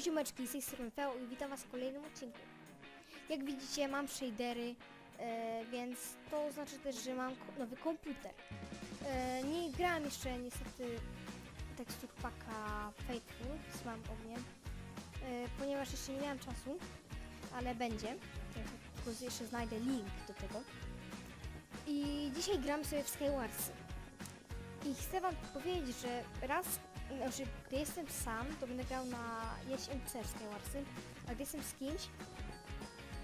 Ziomeczki, z tej strony Feo i witam was w kolejnym odcinku. Jak widzicie mam shadery, e, więc to znaczy też, że mam ko- nowy komputer. E, nie grałem jeszcze niestety tekstur paka Faithful mam ogniem, e, ponieważ jeszcze nie miałem czasu, ale będzie. Tylko jeszcze znajdę link do tego. I dzisiaj gramy sobie w Skywarsy. I chcę wam powiedzieć, że raz, znaczy gdy jestem sam, to będę grał na JMC Skywarsy, a gdy jestem z kimś,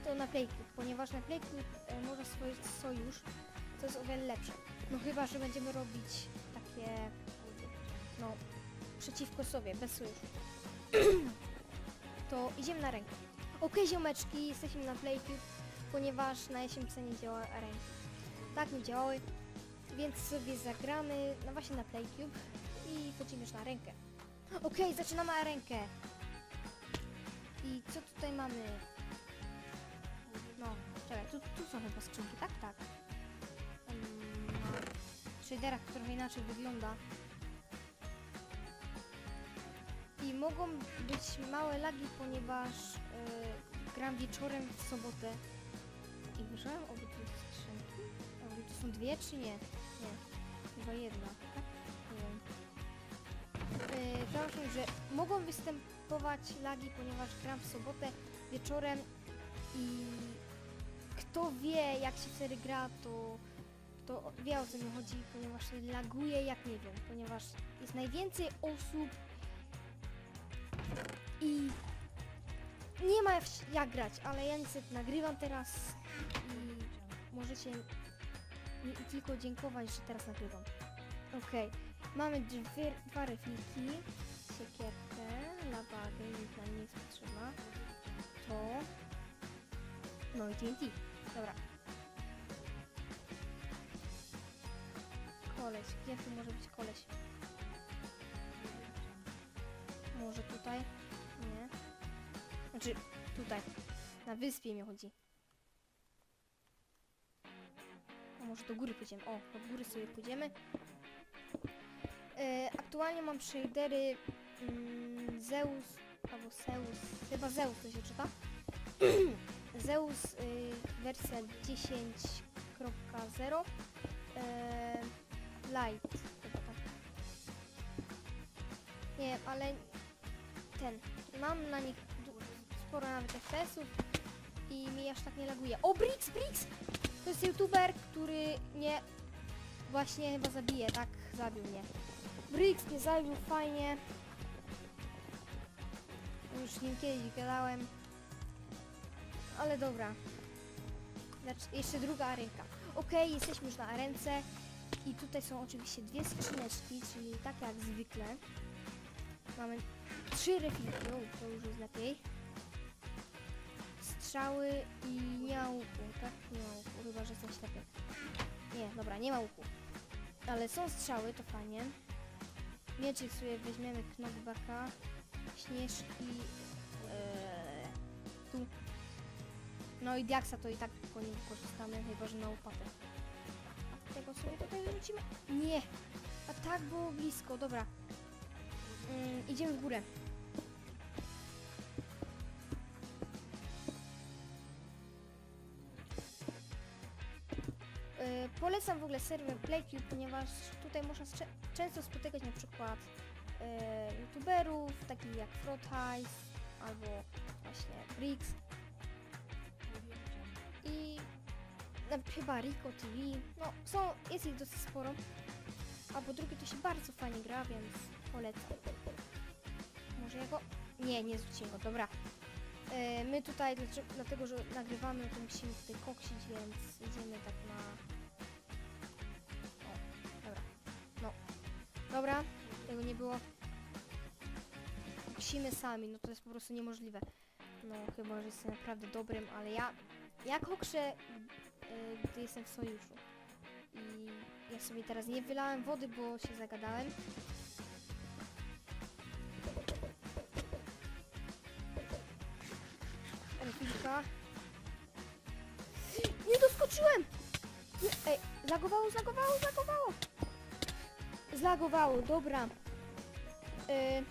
to na Playcube, ponieważ na Playcube e, można stworzyć sojusz, to jest o wiele lepsze. No chyba, że będziemy robić takie, no, przeciwko sobie, bez sojuszu. to idziemy na rękę. Okej, ziomeczki, jesteśmy na Playcube, ponieważ na JMC nie działa ręki. Tak nie działały, więc sobie zagramy, no właśnie na Playcube i wchodzimy już na rękę. Okej, zaczynamy na rękę. I co tutaj mamy? No, czekaj, tu, tu są chyba skrzynki, tak? Tak. Na shaderach trochę inaczej wygląda. I mogą być małe lagi, ponieważ y, gram wieczorem w sobotę. I wyszedłem obie te skrzynki? Obie to są dwie czy nie? Nie, chyba jedna, tak? Że mogą występować lagi, ponieważ gram w sobotę wieczorem i kto wie jak się wtedy gra, to, to wie o co mi chodzi, ponieważ laguje jak nie wiem, ponieważ jest najwięcej osób i nie ma jak grać, ale ja niestety nagrywam teraz i możecie mi tylko dziękować, że teraz nagrywam. Okej, mamy dwie, dwa refilki, siekierkę, lawagę, nic nam nie jest potrzebna, to, no i TNT, dobra. Koleś, gdzie tu może być koleś? Może tutaj? Nie. Znaczy, tutaj. Na wyspie mi chodzi. A może do góry pójdziemy? O, do góry sobie pójdziemy. E, aktualnie mam shadery mm, Zeus albo Zeus, chyba Zeus to się czyta. Zeus y, wersja 10.0 e, Light chyba tak. Nie, ale ten, mam na nich sporo nawet FPS-ów i mi aż tak nie laguje. O, Brix, Brix! To jest youtuber, który mnie właśnie chyba zabije, tak? Zabił mnie. Brix mnie zabił, fajnie. Już nim kiedyś gadałem. Ale dobra. Znaczy, jeszcze druga arenka. Okej, jesteśmy już na arence. I tutaj są oczywiście dwie skrzyneczki, czyli tak jak zwykle. Mamy trzy refilki, o, to już jest lepiej. Strzały i nie ma łuku, tak? Nie ma łuku, chyba że coś lepiej. Nie, dobra, nie ma łuku. Ale są strzały, to fajnie. Mieczyk sobie weźmiemy knockbacka. Śnieżki. Eee, tu. No i diaksa to i tak po nim korzystamy, chyba że na łopatę. Tego sobie tutaj wrócimy. Nie! A tak było blisko, dobra. Mm, idziemy w górę. Yy, polecam w ogóle serwer PlayCube, ponieważ tutaj można często spotykać na przykład yy, youtuberów, takich jak Frotheiss albo właśnie Brix i na, chyba Rico TV. No, są, jest ich dosyć sporo. A po drugie to się bardzo fajnie gra, więc polecam. Może jego? Nie, nie zrzuciłem go, dobra. E, my tutaj, dlatego że nagrywamy, to musimy tutaj koksić, więc idziemy tak na... O, dobra. No. Dobra, tego nie było. Koksimy sami, no to jest po prostu niemożliwe. No, chyba, że jestem naprawdę dobrym, ale ja... Ja kokszę, y, gdy jestem w sojuszu. I ja sobie teraz nie wylałem wody, bo się zagadałem. Nie doskoczyłem! Nie, ej, zlagowało, zlagowało, zlagowało! Zlagowało, dobra. Y,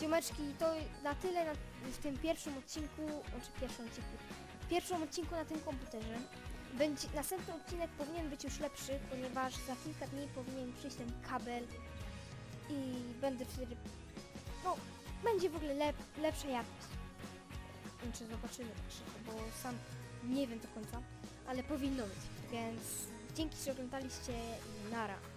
Ziomeczki, to na tyle na, w tym pierwszym odcinku, znaczy pierwszym odcinku, pierwszym odcinku na tym komputerze. Będzie, następny odcinek powinien być już lepszy, ponieważ za kilka dni powinien przyjść ten kabel i będę wtedy, no, będzie w ogóle lep, lepsza jakość. Znaczy zobaczymy tak bo sam nie wiem do końca, ale powinno być, więc dzięki, że oglądaliście i nara.